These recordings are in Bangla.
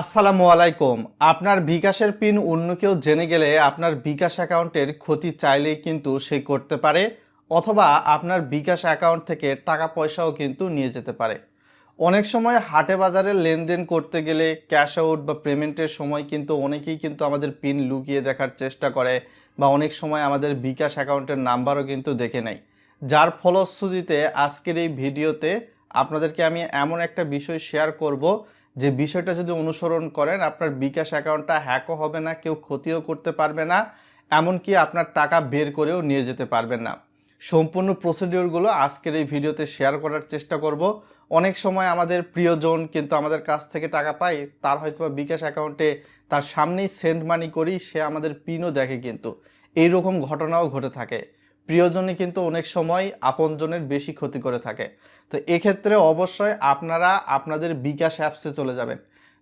আসসালামু আলাইকুম। আপনার বিকাশের পিন অন্য কেউ জেনে গেলে আপনার বিকাশ অ্যাকাউন্টের ক্ষতি চাইলেই কিন্তু সে করতে পারে, অথবা আপনার বিকাশ অ্যাকাউন্ট থেকে টাকা পয়সাও কিন্তু নিয়ে যেতে পারে। অনেক সময় হাটে বাজারে লেনদেন করতে গেলে ক্যাশ আউট বা পেমেন্টের সময় কিন্তু অনেকেই কিন্তু আমাদের পিন লুকিয়ে দেখার চেষ্টা করে, বা অনেক সময় আমাদের বিকাশ অ্যাকাউন্টের নাম্বারও কিন্তু দেখে নেয়। যার ফলশ্রুতিতে আজকের এই ভিডিওতে আপনাদেরকে আমি এমন একটা বিষয় শেয়ার করব যে বিষয়টা যদি অনুসরণ করেন, আপনার বিকাশ অ্যাকাউন্টটা হ্যাকও হবে না, কেউ ক্ষতিও করতে পারবে না, এমনকি আপনার টাকা বের করেও নিয়ে যেতে পারবেন না। সম্পূর্ণ প্রসিডিওরগুলো আজকের এই ভিডিওতে শেয়ার করার চেষ্টা করব। অনেক সময় আমাদের প্রিয়জন কিন্তু আমাদের কাছ থেকে টাকা পায়, তার হয়তো বিকাশ অ্যাকাউন্টে তার সামনেই সেন্ড মানি করি, সে আমাদের পিনও দেখে কিন্তু। এই রকম ঘটনাও ঘটে থাকে। প্রিয়জনই কিন্তু অনেক সময় আপনজনের বেশি ক্ষতি করে থাকে। তো এক্ষেত্রে অবশ্যই আপনারা আপনাদের বিকাশ অ্যাপসে চলে যাবেন।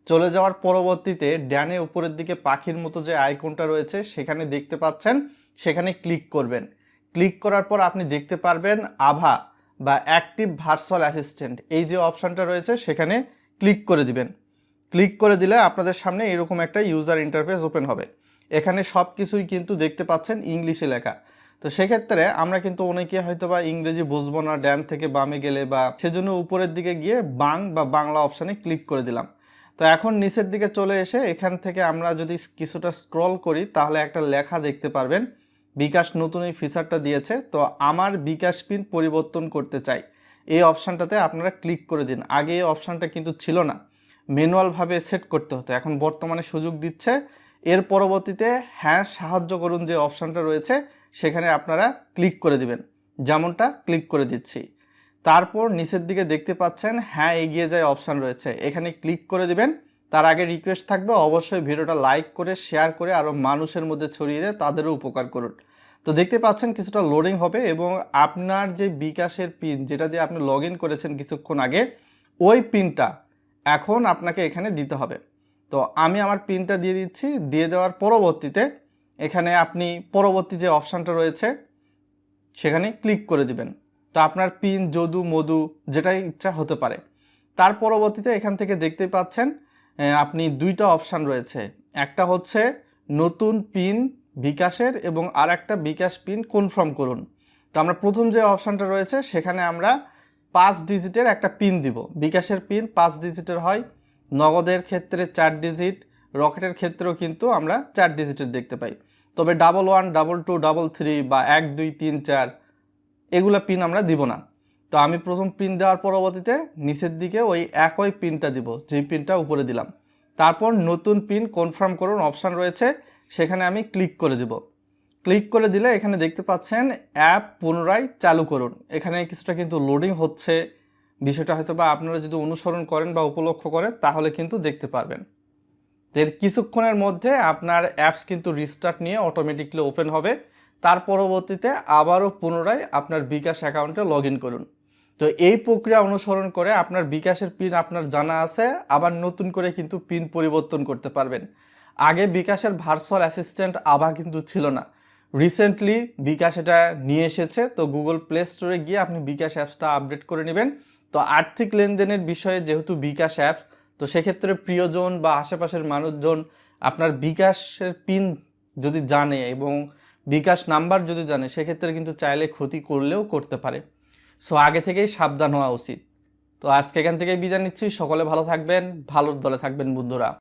চলে যাওয়ার পরবর্তীতে ড্যানে উপরের দিকে পাখির মতো যে আইকনটা রয়েছে, সেখানে দেখতে পাচ্ছেন, সেখানে ক্লিক করবেন। ক্লিক করার পর আপনি দেখতে পারবেন আভা বা অ্যাক্টিভ ভার্চুয়াল অ্যাসিস্ট্যান্ট এই যে অপশানটা রয়েছে, সেখানে ক্লিক করে দিবেন। ক্লিক করে দিলে আপনাদের সামনে এরকম একটা ইউজার ইন্টারফেস ওপেন হবে। এখানে সব কিছুই কিন্তু দেখতে পাচ্ছেন ইংলিশে লেখা। তো সেক্ষেত্রে আমরা কিন্তু অনেকে হয়তো বা ইংরেজি বুঝব না, ড্যান থেকে বামে গেলে বা সেজন্য উপরের দিকে গিয়ে বাং বা বাংলা অপশানে ক্লিক করে দিলাম। তো এখন নিচের দিকে চলে এসে এখান থেকে আমরা যদি কিছুটা স্ক্রল করি, তাহলে একটা লেখা দেখতে পারবেন। বিকাশ নতুন এই ফিচারটা দিয়েছে, তো আমার বিকাশ পিন পরিবর্তন করতে চাই। এই অপশানটাতে আপনারা ক্লিক করে দিন। আগে এই অপশানটা কিন্তু ছিল না। ম্যানুয়ালভাবে সেট করতে হতো। এখন বর্তমানে সুযোগ দিচ্ছে। এর পরবর্তীতে হ্যাঁ সাহায্য করুন যে অপশানটা রয়েছে। সেখানে আপনারা ক্লিক করে দিবেন। যেমনটা ক্লিক করে দিচ্ছি। তারপর নিচের দিকে দেখতে পাচ্ছেন হ্যাঁ এগিয়ে যায় অপশান রয়েছে। এখানে ক্লিক করে দিবেন। তার আগে রিকোয়েস্ট থাকবে, অবশ্যই ভিডিওটা লাইক করে, শেয়ার করে আরও মানুষের মধ্যে ছড়িয়ে দিয়ে তাদেরও উপকার করুন। তো দেখতে পাচ্ছেন, কিছুটা লোডিং হবে এবং আপনার যে বিকাশের পিন যেটা দিয়ে আপনি লগ করেছেন কিছুক্ষণ আগে, ওই পিনটা এখন আপনাকে এখানে দিতে হবে। তো আমি আমার পিনটা দিয়ে দিচ্ছি। দিয়ে দেওয়ার পরবর্তীতে এখানে আপনি পরবর্তী যে অপশানটা রয়েছে, সেখানে ক্লিক করে দিবেন। তো আপনার পিন, যদু, মধু, যেটাই ইচ্ছা হতে পারে। তার পরবর্তীতে এখান থেকে দেখতে পাচ্ছেন আপনি দুইটা অপশান রয়েছে। একটা হচ্ছে নতুন পিন বিকাশের এবং আর একটা বিকাশ পিন কনফার্ম করুন। তো আমরা প্রথম যে অপশানটা রয়েছে, সেখানে আমরা পাঁচ ডিজিটের একটা পিন দিব। বিকাশের পিন পাঁচ ডিজিটের হয়, নগদের ক্ষেত্রে চার ডিজিট রকেটের ক্ষেত্রেও কিন্তু আমরা চার ডিজিটের দেখতে পাই। তবে double one double two double three বা এক, দুই, তিন, চার, এগুলো পিন আমরা দিব না। তো আমি প্রথম পিন দেওয়ার পরবর্তীতে নিচের দিকে ওই একই পিনটা দিব, যেই পিনটা উপরে দিলাম। তারপর নতুন পিন কনফার্ম করুন অপশান রয়েছে, সেখানে আমি ক্লিক করে দিব। ক্লিক করে দিলে এখানে দেখতে পাচ্ছেন অ্যাপ পুনরায় চালু করুন। এখানে কিছুটা কিন্তু লোডিং হচ্ছে। বিষয়টা হয়তো বা আপনারা যদি অনুসরণ করেন বা উপলক্ষ করেন, তাহলে কিন্তু দেখতে পারবেন। এর কিছুক্ষণের মধ্যে আপনার অ্যাপস কিন্তু রিস্টার্ট নিয়ে অটোমেটিকলি ওপেন হবে। তার পরবর্তীতে আবারও পুনরায় আপনার বিকাশ অ্যাকাউন্টে লগ করুন। তো এই প্রক্রিয়া অনুসরণ করে আপনার বিকাশের পিন আপনার জানা আছে, আবার নতুন করে কিন্তু পিন পরিবর্তন করতে পারবেন। আগে বিকাশের ভার্চুয়াল অ্যাসিস্ট্যান্ট আভা কিন্তু ছিল না। রিসেন্টলি বিকাশ এটা নিয়ে এসেছে, তো গুগল প্লে স্টোরে গিয়ে আপনি বিকাশ অ্যাপসটা আপডেট করে নেবেন। তো আর্থিক লেনদেনের বিষয়ে যেহেতু বিকাশ অ্যাপস তো সেক্ষেত্রে প্রিয়জন বা আশেপাশের মানুষজন আপনার বিকাশের পিন যদি জানে এবং বিকাশ নাম্বার যদি জানে, সেক্ষেত্রে কিন্তু চাইলে ক্ষতি করলেও করতে পারে। সো আগে থেকেই সাবধান হওয়া উচিত। তো আজকে এখান থেকে বিদায় নিচ্ছি। সকলে ভালো থাকবেন ভালোর দলে থাকবেন বন্ধুরা।